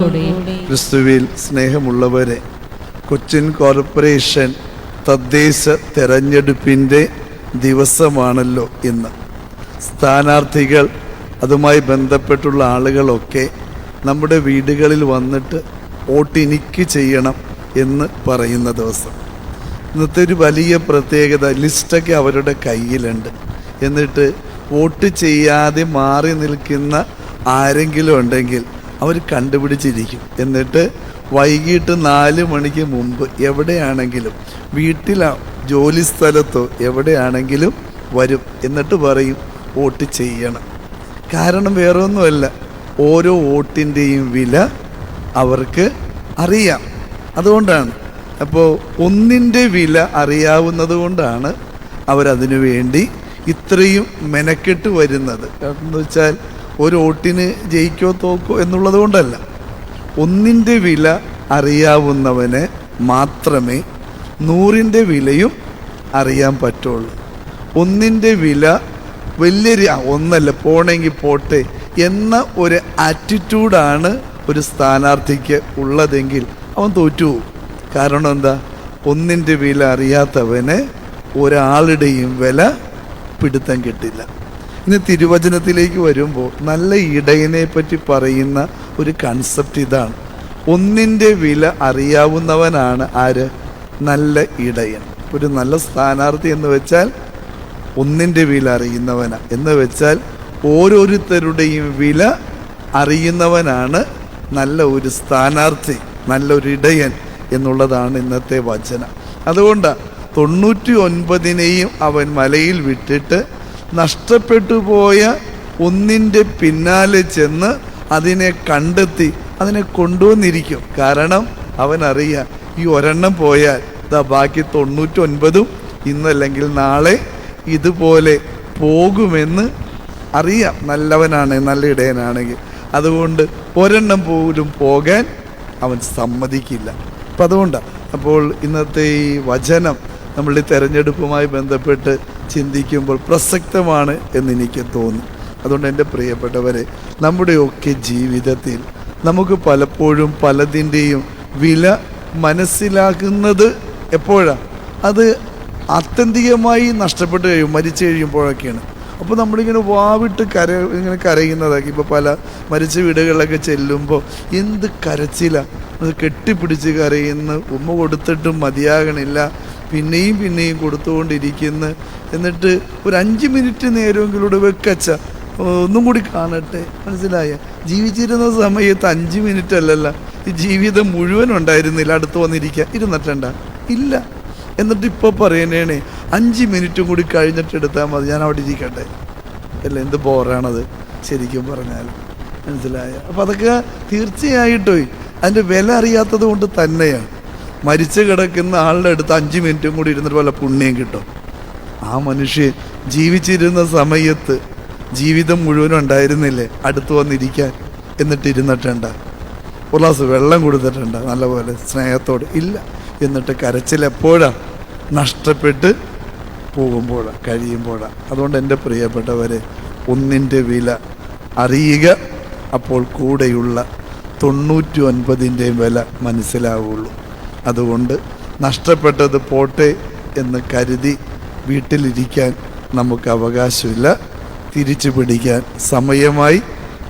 ക്രിസ്തുവിൽ സ്നേഹമുള്ളവരെ കൊച്ചിൻ കോർപ്പറേഷൻ തദ്ദേശ തെരഞ്ഞെടുപ്പിന്റെ ദിവസമാണല്ലോ ഇന്ന്. സ്ഥാനാർത്ഥികൾ അതുമായി ബന്ധപ്പെട്ടുള്ള ആളുകളൊക്കെ നമ്മുടെ വീടുകളിൽ വന്നിട്ട് വോട്ടിനിക്ക് ചെയ്യണം എന്ന് പറയുന്ന ദിവസം. ഇന്നത്തെ ഒരു വലിയ പ്രത്യേകത ലിസ്റ്റൊക്കെ അവരുടെ കയ്യിലുണ്ട്. എന്നിട്ട് വോട്ട് ചെയ്യാതെ മാറി നിൽക്കുന്ന ആരെങ്കിലും ഉണ്ടെങ്കിൽ അവർ കണ്ടുപിടിച്ചിരിക്കും. എന്നിട്ട് വൈകിട്ട് നാല് മണിക്ക് മുമ്പ് എവിടെയാണെങ്കിലും വീട്ടിലോ ജോലി സ്ഥലത്തോ എവിടെയാണെങ്കിലും വരും. എന്നിട്ട് പറയും വോട്ട് ചെയ്യണം. കാരണം വേറെ ഒന്നുമല്ല ഓരോ വോട്ടിന്റെയും വില അവർക്ക് അറിയാം. അതുകൊണ്ടാണ്. അപ്പോൾ ഒന്നിന്റെ വില അറിയാവുന്നത് കൊണ്ടാണ് അവരതിനു വേണ്ടി ഇത്രയും മെനക്കെട്ട് വരുന്നത്. കാരണം എന്ന് വെച്ചാൽ ഒരു വോട്ടിന് ജയിക്കോ തോക്കോ എന്നുള്ളത് കൊണ്ടല്ല. ഒന്നിന്റെ വില അറിയാവുന്നവന് മാത്രമേ നൂറിന്റെ വിലയും അറിയാൻ പറ്റുള്ളൂ. ഒന്നിന്റെ വില വലിയ ഒന്നല്ല പോണെങ്കിൽ പോട്ടെ എന്ന ഒരു ആറ്റിറ്റ്യൂഡാണ് ഒരു സ്ഥാനാർത്ഥിക്ക് ഉള്ളതെങ്കിൽ അവൻ തോറ്റുപോകും കാരണം എന്താ? ഒന്നിന്റെ വില അറിയാത്തവന് ഒരാളുടെയും വില പിടുത്തം കിട്ടില്ല. ഇനി തിരുവചനത്തിലേക്ക് വരുമ്പോൾ നല്ല ഇടയനെ പറ്റി പറയുന്ന ഒരു കൺസെപ്റ്റ് ഇതാണ്. ഒന്നിന്റെ വില അറിയാവുന്നവനാണ് ആര്? നല്ല ഇടയൻ. ഒരു നല്ല സ്ഥാനാർത്ഥി എന്ന് വെച്ചാൽ ഒന്നിന്റെ വില അറിയുന്നവനാ. എന്ന് വെച്ചാൽ ഓരോരുത്തരുടെയും വില അറിയുന്നവനാണ് നല്ല ഒരു സ്ഥാനാർത്ഥി നല്ലൊരു ഇടയൻ എന്നുള്ളതാണ് ഇന്നത്തെ വചനം. അതുകൊണ്ട് തൊണ്ണൂറ്റി ഒൻപതിനെയും അവൻ മലയിൽ വിട്ടിട്ട് നഷ്ടപ്പെട്ടു പോയ ഒന്നിന്റെ പിന്നാലെ ചെന്ന് അതിനെ കണ്ടെത്തി അതിനെ കൊണ്ടുവന്നിരിക്കും. കാരണം അവൻ അറിയാം ഈ ഒരെണ്ണം പോയാൽ ഇതാ ബാക്കി തൊണ്ണൂറ്റൊൻപതും ഇന്നല്ലെങ്കിൽ നാളെ ഇതുപോലെ പോകുമെന്ന് അറിയാം. നല്ലവനാണ് നല്ല ഇടയനാണെങ്കിൽ. അതുകൊണ്ട് ഒരെണ്ണം പോലും പോകാൻ അവൻ സമ്മതിക്കില്ല. അപ്പം അതുകൊണ്ടാണ് അപ്പോൾ ഇന്നത്തെ ഈ വചനം നമ്മളുടെ തെരഞ്ഞെടുപ്പുമായി ബന്ധപ്പെട്ട് ചിന്തിക്കുമ്പോൾ പ്രസക്തമാണ് എന്ന് എനിക്ക് തോന്നി. അതുകൊണ്ട് എന്റെ പ്രിയപ്പെട്ടവരെ നമ്മുടെയൊക്കെ ജീവിതത്തിൽ നമുക്ക് പലപ്പോഴും പലതിന്റെയും വില മനസ്സിലാക്കുന്നത് എപ്പോഴാണ് അത് ആത്യന്തികമായി നഷ്ടപ്പെട്ട് കഴിയും മരിച്ചു കഴിയുമ്പോഴൊക്കെയാണ്. അപ്പോൾ നമ്മളിങ്ങനെ വാവിട്ട് കര ഇങ്ങനെ കരയുന്നതൊക്കെ ഇപ്പോൾ പല മരിച്ച വീടുകളിലൊക്കെ ചെല്ലുമ്പോൾ എന്ത് കരച്ചില? അത് കെട്ടിപ്പിടിച്ച് കരയുന്ന ഉമ്മ കൊടുത്തിട്ടും മതിയാകണില്ല. പിന്നെയും പിന്നെയും കൊടുത്തുകൊണ്ടിരിക്കുന്നു. എന്നിട്ട് ഒരു അഞ്ച് മിനിറ്റ് നേരമെങ്കിലൂടെ വെക്കച്ച ഒന്നും കൂടി കാണട്ടെ. മനസ്സിലായ? ജീവിച്ചിരുന്ന സമയത്ത് അഞ്ച് മിനിറ്റ് അല്ലല്ല ഈ ജീവിതം മുഴുവൻ ഉണ്ടായിരുന്നില്ല അടുത്ത് വന്നിരിക്കുക. ഇരുന്നിട്ടുണ്ട. ഇല്ല. എന്നിട്ട് ഇപ്പോൾ പറയണേണേ അഞ്ച് മിനിറ്റും കൂടി കഴിഞ്ഞിട്ട് എടുത്താൽ മതി ഞാൻ അവിടെ ഇരിക്കട്ടെ. അല്ല എന്ത് ബോറാണത് ശരിക്കും പറഞ്ഞാൽ. മനസ്സിലായ? അപ്പം അതൊക്കെ തീർച്ചയായിട്ടും അതിന്റെ വില അറിയാത്തത് കൊണ്ട് തന്നെയാണ്. മരിച്ചു കിടക്കുന്ന ആളുടെ അടുത്ത് അഞ്ച് മിനിറ്റും കൂടി ഇരുന്നിട്ട് വല്ല പുണ്യം കിട്ടും. ആ മനുഷ്യൻ ജീവിച്ചിരുന്ന സമയത്ത് ജീവിതം മുഴുവനും ഉണ്ടായിരുന്നില്ലേ? അടുത്ത് വന്നിരിക്കാൻ എന്നിട്ട് ഇരുന്നിട്ടുണ്ട്. ഒരു വെള്ളം കൊടുത്തിട്ടുണ്ട് നല്ലപോലെ സ്നേഹത്തോട്. ഇല്ല എന്നിട്ട് കരച്ചിൽ എപ്പോഴാണ് നഷ്ടപ്പെട്ട് പോകുമ്പോഴാണ് കഴിയുമ്പോഴാണ് അതുകൊണ്ട് എന്റെ പ്രിയപ്പെട്ടവരെ ഒന്നിന്റെ വില അറിയുക. അപ്പോൾ കൂടെയുള്ള തൊണ്ണൂറ്റി ഒൻപതിന്റെയും വില മനസ്സിലാവുള്ളൂ. അതുകൊണ്ട് നഷ്ടപ്പെട്ടത് പോട്ടെ എന്ന് കരുതി വീട്ടിലിരിക്കാൻ നമുക്ക് അവകാശമില്ല. തിരിച്ചു പിടിക്കാൻ സമയമായി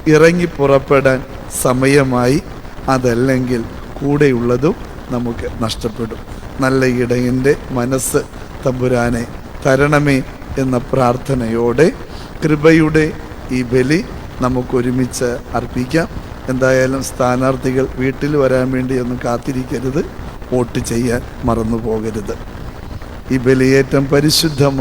ഇറങ്ങി പുറപ്പെടാൻ സമയമായി അതല്ലെങ്കിൽ കൂടെയുള്ളതും നമുക്ക് നഷ്ടപ്പെടും. നല്ല ഇടയന്റെ മനസ്സ് തമ്പുരാനെ തരണമേ എന്ന പ്രാർത്ഥനയോടെ കൃപയുടെ ഈ ബലി നമുക്കൊരുമിച്ച് അർപ്പിക്കാം. എന്തായാലും സ്ഥാനാർത്ഥികൾ വീട്ടിൽ വരാൻ വേണ്ടി ഒന്നും കാത്തിരിക്കരുത്. വോട്ട് ചെയ്യാൻ മറന്നു പോകരുത് ഈ ബലിയേറ്റം പരിശുദ്ധമായി